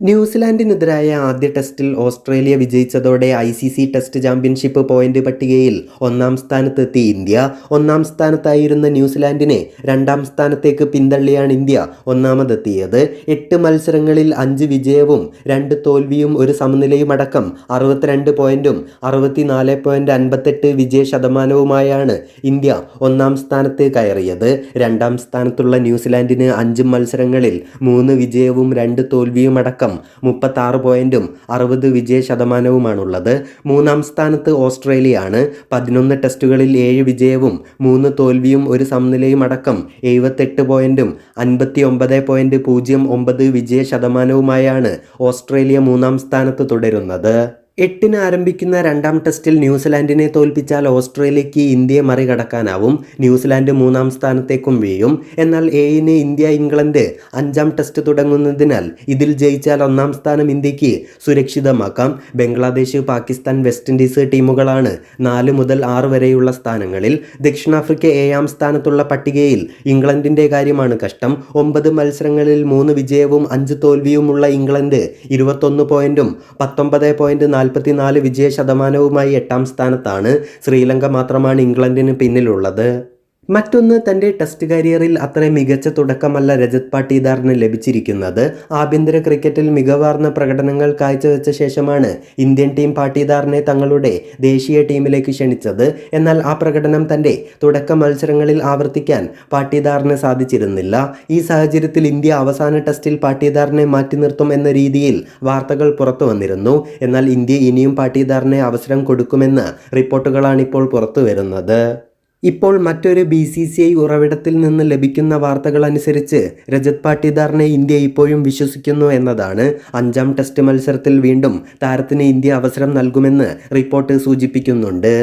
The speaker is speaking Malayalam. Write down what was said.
ന്യൂസിലാൻഡിനെതിരായ ആദ്യ ടെസ്റ്റിൽ Australia വിജയിച്ചതോടെ I C C test championship point പട്ടികയിൽ ഒന്നാം സ്ഥാനത്തെത്തി ഇന്ത്യ. ഒന്നാം സ്ഥാനത്തായിരുന്ന ന്യൂസിലാൻഡിനെ രണ്ടാം സ്ഥാനത്തേക്ക് പിന്തള്ളിയാണ് ഇന്ത്യ ഒന്നാമതെത്തിയത്. എട്ട് മത്സരങ്ങളിൽ അഞ്ച് വിജയവും രണ്ട് തോൽവിയും ഒരു സമനിലയും അടക്കം അറുപത്തിരണ്ട് പോയിന്റും അറുപത്തിനാല് പോയിന്റ് അൻപത്തെട്ട് വിജയ ശതമാനവുമായാണ് ഇന്ത്യ ഒന്നാം സ്ഥാനത്ത് കയറിയത്. രണ്ടാം സ്ഥാനത്തുള്ള ന്യൂസിലാൻഡിന് അഞ്ച് മത്സരങ്ങളിൽ മൂന്ന് വിജയവും രണ്ട് തോൽവിയും അടക്കം മുപ്പത്താറ് പോയിന്റും അറുപത് വിജയ ശതമാനവുമാണുള്ളത്. മൂന്നാം സ്ഥാനത്ത് ഓസ്ട്രേലിയയാണ്. പതിനൊന്ന് ടെസ്റ്റുകളിൽ ഏഴ് വിജയവും മൂന്ന് തോൽവിയും ഒരു സമനിലയും അടക്കം എഴുപത്തെട്ട് പോയിന്റും അൻപത്തി ഒമ്പത് പോയിന്റ് പൂജ്യം ഒമ്പത് വിജയ ശതമാനവുമായാണ് ഓസ്ട്രേലിയ മൂന്നാം സ്ഥാനത്ത് തുടരുന്നത്. എട്ടിന് ആരംഭിക്കുന്ന രണ്ടാം ടെസ്റ്റിൽ ന്യൂസിലാൻഡിനെ തോൽപ്പിച്ചാൽ ഓസ്ട്രേലിയയ്ക്ക് ഇന്ത്യയെ മറികടക്കാനാവും. ന്യൂസിലാൻഡ് മൂന്നാം സ്ഥാനത്തേക്കും വീഴും. എന്നാൽ എയിന് ഇന്ത്യ ഇംഗ്ലണ്ട് അഞ്ചാം ടെസ്റ്റ് തുടങ്ങുന്നതിനാൽ ഇതിൽ ജയിച്ചാൽ ഒന്നാം സ്ഥാനം ഇന്ത്യയ്ക്ക് സുരക്ഷിതമാക്കാം. ബംഗ്ലാദേശ് പാകിസ്ഥാൻ വെസ്റ്റ് ഇൻഡീസ് ടീമുകളാണ് നാല് മുതൽ ആറ് വരെയുള്ള സ്ഥാനങ്ങളിൽ. ദക്ഷിണാഫ്രിക്ക ഏഴാം സ്ഥാനത്തുള്ള പട്ടികയിൽ ഇംഗ്ലണ്ടിന്റെ കാര്യമാണ് കഷ്ടം. ഒമ്പത് മത്സരങ്ങളിൽ മൂന്ന് വിജയവും അഞ്ച് തോൽവിയുമുള്ള ഇംഗ്ലണ്ട് ഇരുപത്തൊന്ന് പോയിന്റും പത്തൊമ്പത് പോയിന്റ് നാൽപ്പത്തിനാല് വിജയ ശതമാനവുമായി എട്ടാം സ്ഥാനത്താണ് ശ്രീലങ്ക മാത്രമാണ് ഇംഗ്ലണ്ടിന് പിന്നിലുള്ളത്. മറ്റൊന്ന് തന്റെ ടെസ്റ്റ് കരിയറിൽ അത്ര മികച്ച തുടക്കമല്ല രജത് പാട്ടീദാറിന് ലഭിച്ചിരിക്കുന്നത്. ആഭ്യന്തര ക്രിക്കറ്റിൽ മികവാർന്ന പ്രകടനങ്ങൾ കാഴ്ചവെച്ച ശേഷമാണ് ഇന്ത്യൻ ടീം പാട്ടീദാറിനെ തങ്ങളുടെ ദേശീയ ടീമിലേക്ക് ക്ഷണിച്ചത്. എന്നാൽ ആ പ്രകടനം തന്റെ തുടക്ക മത്സരങ്ങളിൽ ആവർത്തിക്കാൻ പാട്ടീദാറിന് സാധിച്ചിരുന്നില്ല. ഈ സാഹചര്യത്തിൽ ഇന്ത്യ അവസാന ടെസ്റ്റിൽ പാട്ടീദാറിനെ മാറ്റി നിർത്തും എന്ന രീതിയിൽ വാർത്തകൾ പുറത്തു വന്നിരുന്നു. എന്നാൽ ഇന്ത്യ ഇനിയും പാട്ടീദാറിനെ അവസരം കൊടുക്കുമെന്ന റിപ്പോർട്ടുകളാണിപ്പോൾ പുറത്തു വരുന്നത്. ഇപ്പോൾ മറ്റൊരു ബി സി സി ഐ ഉറവിടത്തിൽ നിന്ന് ലഭിക്കുന്ന വാർത്തകൾ അനുസരിച്ച് രജത് പാട്ടിദാറിനെ ഇന്ത്യ ഇപ്പോഴും വിശ്വസിക്കുന്നു എന്നതാണ് അഞ്ചാം ടെസ്റ്റ് മത്സരത്തിൽ വീണ്ടും താരത്തിന് ഇന്ത്യ അവസരം നൽകുമെന്ന് റിപ്പോർട്ട് സൂചിപ്പിക്കുന്നുണ്ട്.